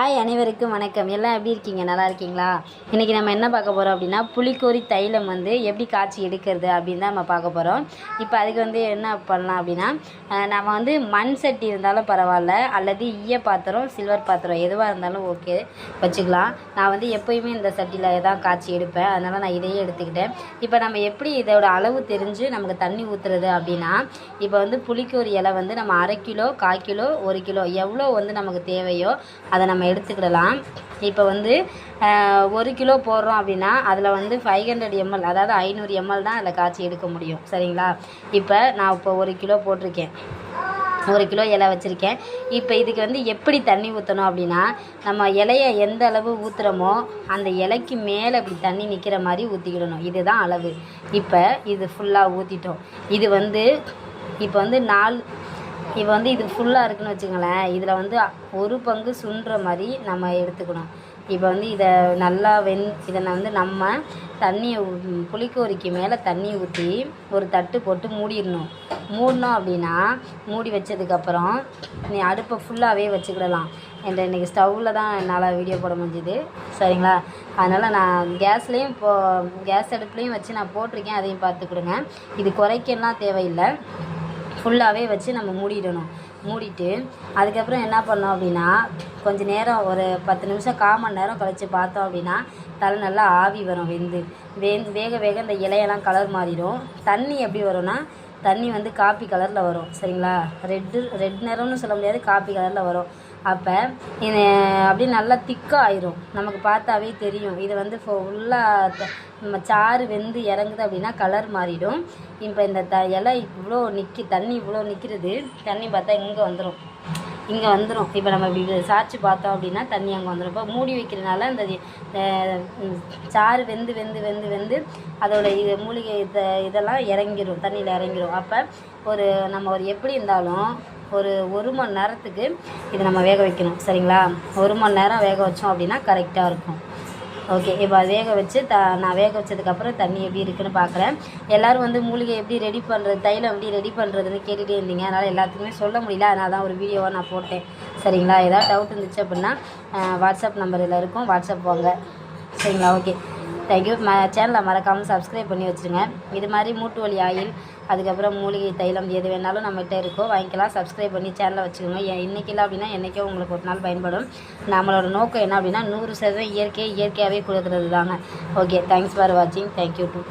Hi அனைவருக்கும் வணக்கம். எல்லாம் எப்படி இருக்கீங்க? நல்லா இருக்கீங்களா? இன்றைக்கி நம்ம என்ன பார்க்க போகிறோம் அப்படின்னா புளிக்கோரி தைலம் வந்து எப்படி காய்ச்சி எடுக்கிறது அப்படின்னு தான் நம்ம பார்க்க போகிறோம் இப்போ அதுக்கு வந்து என்ன பண்ணலாம் அப்படின்னா நம்ம வந்து மண் சட்டி இருந்தாலும் பரவாயில்ல அல்லது ஈய பாத்திரம் சில்வர் பாத்திரம் எதுவாக இருந்தாலும் ஓகே வச்சுக்கலாம். நான் வந்து எப்போயுமே இந்த சட்டியில் தான் காய்ச்சி எடுப்பேன். அதனால் நான் இதையே எடுத்துக்கிட்டேன். இப்போ நம்ம எப்படி இதோட அளவு தெரிஞ்சு நமக்கு தண்ணி ஊற்றுறது அப்படின்னா இப்போ வந்து புளிக்கோரி இலை வந்து நம்ம அரை கிலோ கால் கிலோ ஒரு கிலோ எவ்வளோ வந்து நமக்கு தேவையோ அதை நம்ம எடுத்துக்கிடலாம். இப்போ வந்து ஒரு கிலோ போடுறோம் அப்படின்னா அதில் வந்து ஃபைவ் ஹண்ட்ரட் எம்எல் அதாவது ஐநூறு எம்எல் தான் அதில் காய்ச்சி எடுக்க முடியும். சரிங்களா? இப்போ நான் இப்போ ஒரு கிலோ போட்டிருக்கேன். ஒரு கிலோ இலை வச்சுருக்கேன். இப்போ இதுக்கு வந்து எப்படி தண்ணி ஊற்றணும் அப்படின்னா நம்ம இலையை எந்த அளவு ஊற்றுறோமோ அந்த இலைக்கு மேலே இப்படி தண்ணி நிற்கிற மாதிரி ஊற்றிக்கிடணும் இதுதான் அளவு. இப்போ இது ஃபுல்லாக ஊற்றிட்டோம் இது வந்து இப்போ வந்து நாலு இப்போ வந்து இது ஃபுல்லாக இருக்குன்னு வச்சுங்களேன் இதில் வந்து ஒரு பங்கு சுண்டுற மாதிரி நம்ம எடுத்துக்கணும். இப்போ வந்து இதை நல்லா வெந் இதை வந்து நம்ம தண்ணியை புளிக்கோரிக்கு மேலே தண்ணி ஊற்றி ஒரு தட்டு போட்டு மூடிடணும். மூடினோம் அப்படின்னா மூடி வச்சதுக்கப்புறம் நீ அடுப்பை ஃபுல்லாகவே வச்சுக்கிடலாம். என்ற இன்றைக்கி ஸ்டவ்வில் தான் என்னால் வீடியோ போட முடிஞ்சுது. சரிங்களா? அதனால் நான் கேஸ்லேயும் இப்போ கேஸ் அடுப்புலேயும் வச்சு நான் போட்டிருக்கேன். அதையும் பார்த்துக்கிடுங்க இது குறைக்கலாம் தேவையில்லை. ஃபுல்லாகவே வச்சு நம்ம மூடிடணும். மூடிட்டு அதுக்கப்புறம் என்ன பண்ணோம் அப்படின்னா கொஞ்சம் நேரம் ஒரு பத்து நிமிஷம் கால் மணி நேரம் கழித்து பார்த்தோம் அப்படின்னா தலை நல்லா ஆவி வரும் வெந்து. வெந்து வேக வேக இந்த இலையெல்லாம் கலர் மாறிடும். தண்ணி எப்படி வரும்னா தண்ணி வந்து காப்பி கலரில் வரும். சரிங்களா? ரெட்டு ரெட் நிறம்னு சொல்ல முடியாது காப்பி கலரில் வரும். அப்போ இது அப்படியே நல்லா திக்காக ஆயிரும். நமக்கு பார்த்தாவே தெரியும். இது வந்து ஃபுல்லாக நம்ம சாறு வெந்து இறங்குது அப்படின்னா கலர் மாறிடும். இப்போ இந்த த இலை இவ்வளோ நிற்கி தண்ணி இவ்வளோ நிற்கிறது தண்ணி பார்த்தா இங்கே வந்துடும் இங்கே வந்துடும் இப்போ நம்ம இப்படி சாய்ச்சி பார்த்தோம் அப்படின்னா தண்ணி அங்கே வந்துடும் இப்போ மூடி வைக்கிறனால இந்த சாறு வெந்து வெந்து வெந்து வெந்து அதோட இது மூலிகை இதை இதெல்லாம் இறங்கிடும் தண்ணியில் இறங்கிரும். அப்போ ஒரு நம்ம ஒரு எப்படி இருந்தாலும் ஒரு ஒரு மணி நேரத்துக்கு இதை நம்ம வேக வைக்கணும் சரிங்களா? ஒரு மணி நேரம் வேக வச்சோம் அப்படின்னா கரெக்டாக இருக்கும். ஓகே இப்போ வேக வச்சு த நான் வேக வச்சதுக்கப்புறம் தண்ணி எப்படி இருக்குன்னு பார்க்குறேன். எல்லோரும் வந்து மூலிகை எப்படி ரெடி பண்ணுறது தைலம் எப்படி ரெடி பண்ணுறதுன்னு கேட்டுகிட்டே இருந்தீங்க. அதனால் எல்லாத்துக்குமே சொல்ல முடியல. அதனால தான் ஒரு வீடியோவாக நான் போட்டேன். சரிங்களா? ஏதாவது டவுட் இருந்துச்சு அப்படின்னா வாட்ஸ்அப் நம்பர் இதில் இருக்கும். வாட்ஸ்அப் வாங்க. சரிங்களா? ஓகே தேங்க்யூ ம சேனலை மறக்காமல் சப்ஸ்கிரைப் பண்ணி வச்சுருங்க. இது மாதிரி மூட்டு வலி ஆயில் அதுக்கப்புறம் மூலிகை தைலம் எது வேணாலும் நம்மகிட்ட இருக்கோ வாங்கிக்கலாம். சப்ஸ்கிரைப் பண்ணி சேனலை வச்சுக்கோங்க. ஏன் இன்றைக்கி இல்லை அப்படின்னா என்றைக்கோ உங்களுக்கு ஒரு நாள் பயன்படும். நம்மளோட நோக்கம் என்ன அப்படின்னா நூறு சதவீதம் இயற்கையை இயற்கையாகவே கொடுக்குறது தாங்க ஓகே தேங்க்ஸ் ஃபார் வாட்சிங் தேங்க்யூ டூ